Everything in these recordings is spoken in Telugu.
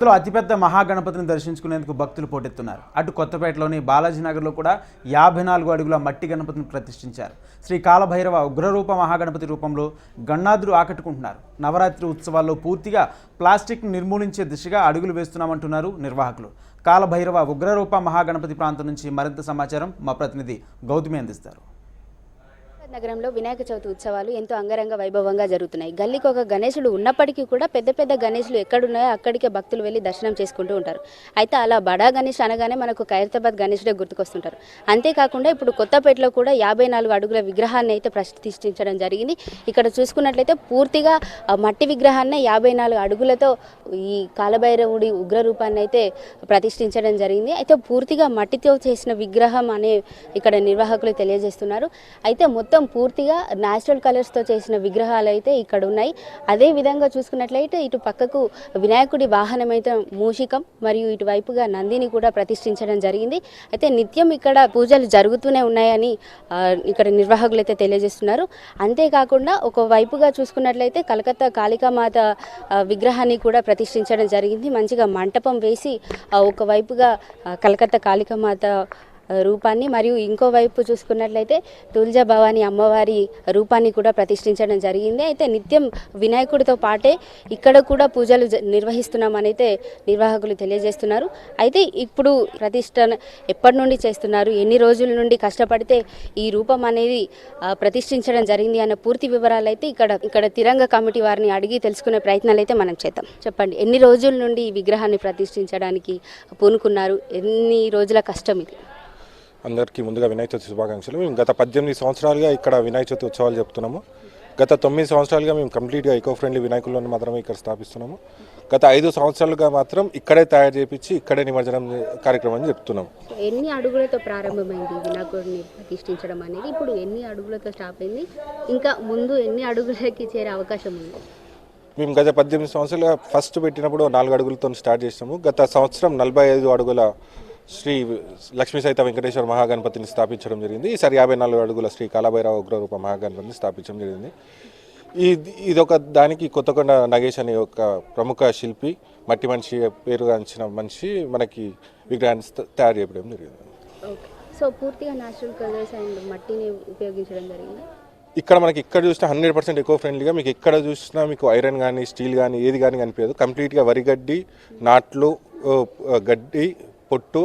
ఇందులో అతిపెద్ద మహాగణపతిని దర్శించుకునేందుకు భక్తులు పోటెత్తున్నారు. అటు కొత్తపేటలోని బాలాజీనగర్లో కూడా యాభై నాలుగు అడుగుల మట్టి గణపతిని ప్రతిష్ఠించారు. శ్రీ కాలభైరవ ఉగ్రరూప మహాగణపతి రూపంలో గణాదులు ఆకట్టుకుంటున్నారు. నవరాత్రి ఉత్సవాల్లో పూర్తిగా ప్లాస్టిక్ నిర్మూలించే దిశగా అడుగులు వేస్తున్నామంటున్నారు నిర్వాహకులు. కాలభైరవ ఉగ్రరూప మహాగణపతి ప్రాంతం నుంచి మరింత సమాచారం మా ప్రతినిధి గౌతమి అందిస్తారు. నగరంలో వినాయక చవితి ఉత్సవాలు ఎంతో అంగరంగ వైభవంగా జరుగుతున్నాయి. గల్లీకి ఒక గణేశుడు ఉన్నప్పటికీ కూడా పెద్ద పెద్ద గణేశులు ఎక్కడున్నాయో అక్కడికే భక్తులు వెళ్ళి దర్శనం చేసుకుంటూ ఉంటారు. అయితే అలా బడా గణేష్ అనగానే మనకు ఖైరతాబాద్ గణేశుడే గుర్తుకొస్తుంటారు. అంతేకాకుండా ఇప్పుడు కొత్తపేటలో కూడా యాభై నాలుగు అడుగుల విగ్రహాన్ని అయితే ప్రతిష్ఠించడం జరిగింది. ఇక్కడ చూసుకున్నట్లయితే పూర్తిగా మట్టి విగ్రహాన్ని యాభై నాలుగు అడుగులతో ఈ కాలభైరవుడి ఉగ్ర రూపాన్ని అయితే ప్రతిష్ఠించడం జరిగింది. అయితే పూర్తిగా మట్టితో చేసిన విగ్రహం అనే ఇక్కడ నిర్వాహకులు తెలియజేస్తున్నారు. అయితే మొత్తం పూర్తిగా న్యాచురల్ కలర్స్తో చేసిన విగ్రహాలు అయితే ఇక్కడ ఉన్నాయి అదే విధంగా చూసుకున్నట్లయితే ఇటు పక్కకు వినాయకుడి వాహనం అయితే మూషికం మరియు ఇటువైపుగా నందిని కూడా ప్రతిష్ఠించడం జరిగింది. అయితే నిత్యం ఇక్కడ పూజలు జరుగుతూనే ఉన్నాయని ఇక్కడ నిర్వాహకులు అయితే తెలియజేస్తున్నారు. అంతేకాకుండా ఒక వైపుగా చూసుకున్నట్లయితే కలకత్తా కాళికామాత విగ్రహాన్ని కూడా ప్రతిష్ఠించడం జరిగింది. మంచిగా మంటపం వేసి ఒకవైపుగా ఒక వైపుగా కలకత్తా కాళికామాత రూపాన్ని. మరియు ఇంకో వైపు చూసుకున్నట్లయితే తుల్జా భవాని అమ్మవారి రూపాన్ని కూడా ప్రతిష్ఠించడం జరిగింది. అయితే నిత్యం వినాయకుడితో పాటే ఇక్కడ కూడా పూజలు జ- నిర్వహిస్తున్నామని అయితే నిర్వాహకులు తెలియజేస్తున్నారు. అయితే ఇప్పుడు ప్రతిష్ట ఎప్పటి నుండి చేస్తున్నారు? ఎన్ని రోజుల నుండి కష్టపడితే ఈ రూపం అనేది ప్రతిష్ఠించడం జరిగింది అన్న పూర్తి వివరాలు అయితే ఇక్కడ ఇక్కడ తిరంగ కమిటీ వారిని అడిగి తెలుసుకునే ప్రయత్నాలు అయితే మనం చేద్దాం. చెప్పండి ఎన్ని రోజుల నుండి ఈ విగ్రహాన్ని ప్రతిష్ఠించడానికి పూనుకున్నారు? ఎన్ని రోజుల కష్టం ఇది? అందరికీ ముందుగా వినాయక చవితి శుభాకాంక్షలు. మేము గత పద్దెనిమిది సంవత్సరాలుగా ఇక్కడ వినాయక చవితి ఉత్సవాలు చెప్తున్నాము గత తొమ్మిది సంవత్సరాలుగా మేము కంప్లీట్గా ఈకో ఫ్రెండ్లీ వినాయకులను మాత్రమే ఇక్కడ స్థాపిస్తున్నాము. గత ఐదు సంవత్సరాలుగా మాత్రం ఇక్కడే తయారు చేపించి ఇక్కడే నిమజ్జనం కార్యక్రమం చెప్తున్నాం ఎన్ని అడుగులతో ప్రారంభమైంది వినాయకుడిని ప్రతిష్ఠించడం అనేది? ఇప్పుడు ఎన్ని అడుగులతో స్టాప్ అయింది? ఇంకా ముందు ఎన్ని అడుగులకి చేరే అవకాశం ఉంది? మేము గత పద్దెనిమిది సంవత్సరాలుగా ఫస్ట్ పెట్టినప్పుడు నాలుగు అడుగులతో స్టార్ట్ చేసినాము. గత సంవత్సరం నలభై ఐదు అడుగుల శ్రీ లక్ష్మీ సహిత వెంకటేశ్వర మహాగణపతిని స్థాపించడం జరిగింది. ఈసారి యాభై నాలుగు అడుగుల శ్రీ కాలభైరవ ఉగ్రరూప మహాగణపతిని స్థాపించడం జరిగింది. ఈ ఇదొక దానికి కొత్తకొండ నగేష్ అనే ఒక ప్రముఖ శిల్పి మట్టి మనిషి పేరుగాంచిన మనిషి మనకి విగ్రహాన్ని తయారు చేయడం జరిగింది. సో పూర్తిగా న్యాచురల్ కలర్స్ అండ్ మట్టిని ఉపయోగించడం జరిగింది? ఇక్కడ మనకి ఇక్కడ చూసినా హండ్రెడ్ పర్సెంట్ ఎకో ఫ్రెండ్లీగా మీకు ఎక్కడ చూసినా మీకు ఐరన్ కానీ స్టీల్ కానీ ఏది కానీ కనిపించదు. కంప్లీట్గా వరిగడ్డి నాట్లు గడ్డి పొట్టు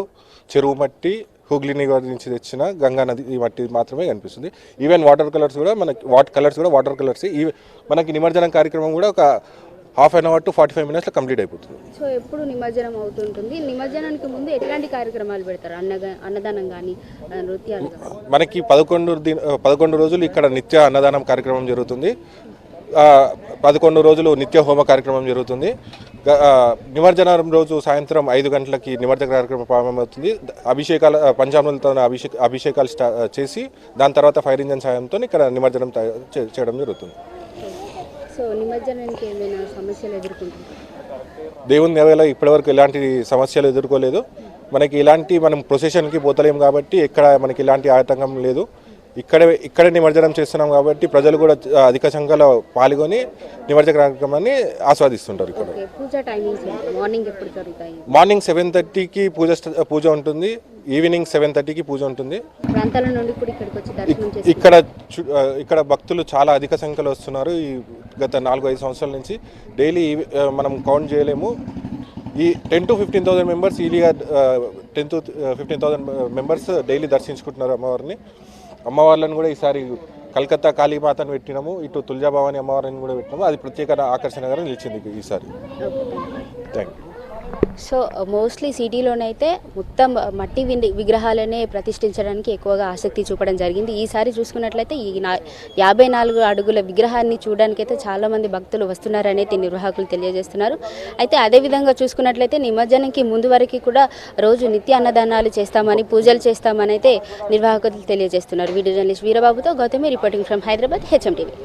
చెరువు మట్టి హుగ్లీ నిగర్ నుంచి తెచ్చిన గంగా నది ఈ మట్టి మాత్రమే కనిపిస్తుంది. ఈవెన్ వాటర్ కలర్స్ కూడా మనకి వాట్ కలర్స్ కూడా వాటర్ కలర్స్ ఈ మనకి నిమజ్జనం కార్యక్రమం కూడా ఒక half an hour to forty five మినిట్స్లో కంప్లీట్ అయిపోతుంది. సో ఎప్పుడు నిమజ్జనం అవుతుంటుంది? నిమజ్జనానికి ముందు ఎట్లాంటి కార్యక్రమాలు పెడతారు? అన్నగా అన్నదానం కానీ నృత్యాలు మనకి పదకొండు దిన పదకొండు రోజులు ఇక్కడ నిత్య అన్నదానం కార్యక్రమం జరుగుతుంది. పదకొండు రోజులు నిత్య హోమ కార్యక్రమం జరుగుతుంది. నిమజ్జనం రోజు సాయంత్రం ఐదు గంటలకి నిమజ్జన కార్యక్రమం ప్రారంభమవుతుంది. అభిషేకాల పంచామృలతో అభిషేక అభిషేకాలు స్టా చేసి దాని తర్వాత ఫైర్ ఇంజన్ సాయంతో ఇక్కడ నిమజ్జనం చేయడం జరుగుతుంది. దేవుని దేవాల ఇప్పటివరకు ఎలాంటి సమస్యలు ఎదుర్కోలేదు. మనకి ఇలాంటి మనం ప్రొసెషన్కి పోతలేం కాబట్టి ఇక్కడ మనకి ఇలాంటి ఆటంకం లేదు. ఇక్కడే ఇక్కడే నిమజ్జనం చేస్తున్నాం కాబట్టి ప్రజలు కూడా అధిక సంఖ్యలో పాల్గొని నిమజ్జన కార్యక్రమాన్ని ఆస్వాదిస్తుంటారు ఇక్కడ. మార్నింగ్ సెవెన్ థర్టీకి పూజ పూజ ఉంటుంది. ఈవినింగ్ సెవెన్ థర్టీకి పూజ ఉంటుంది. ఇక్కడ ఇక్కడ భక్తులు చాలా అధిక సంఖ్యలో వస్తున్నారు. ఈ గత నాలుగు ఐదు సంవత్సరాల నుంచి డైలీ మనం కౌంట్ చేయలేము. ఈ ten to fifteen thousand members ఈలీగా ten to fifteen thousand members daily దర్శించుకుంటున్నారు అమ్మవారిని. అమ్మవార్లను కూడా ఈసారి కలకత్తా కాళీమాతను పెట్టినాము. ఇటు తులజాభవాని అమ్మవారిని కూడా పెట్టినాము. అది ప్రత్యేక ఆకర్షణగా నిలిచింది ఈసారి. Thank you so uh, mostly సిటీలోనైతే మొత్తం uh, మట్టి విండి విగ్రహాలనే ప్రతిష్ఠించడానికి ఎక్కువగా ఆసక్తి చూపడం జరిగింది. ఈసారి చూసుకున్నట్లయితే ఈ నా యాభై నాలుగు అడుగుల విగ్రహాన్ని చూడడానికైతే చాలామంది భక్తులు వస్తున్నారనేది నిర్వాహకులు తెలియజేస్తున్నారు. అయితే అదేవిధంగా చూసుకున్నట్లయితే నిమజ్జనంకి ముందు వరకు కూడా రోజు నిత్య అన్నదానాలు చేస్తామని పూజలు చేస్తామని అయితే నిర్వాహకులు తెలియజేస్తున్నారు. Video journalist వీరబాబుతో Gautami reporting from Hyderabad H M TV